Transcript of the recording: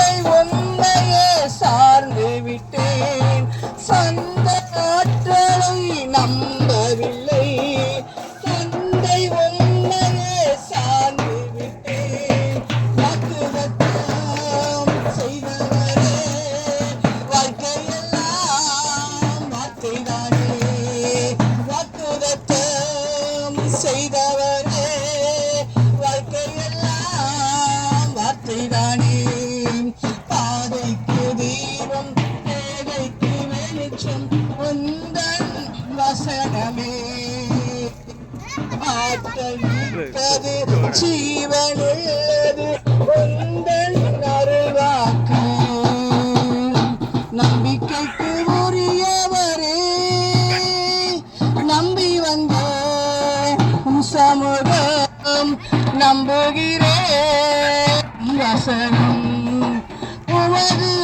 தந்தை உண்மையே சார்ந்து விட்டேன். சொந்த ஆற்றலை நம்பவில்லை. தந்தை உண்மையே சார்ந்து விட்டேன். வாக்குதத்தம் செய்தவரே வாழ்க்கையெல்லாம் வார்த்தைதானே வாக்குதத்தம் செய்தவரே பாதைக்கு தீபம் பேதைக்கு வெளிச்சம் உந்தன் வசனமே. ஆற்றல் மிக்கது ஜீவனுள்ளது உந்தன் அருள்வாக்கு. நம்பிக்கைக்கு உரியவரே நம்பி வந்த சமூகம் நம்புகிறேன். வசனம் உமது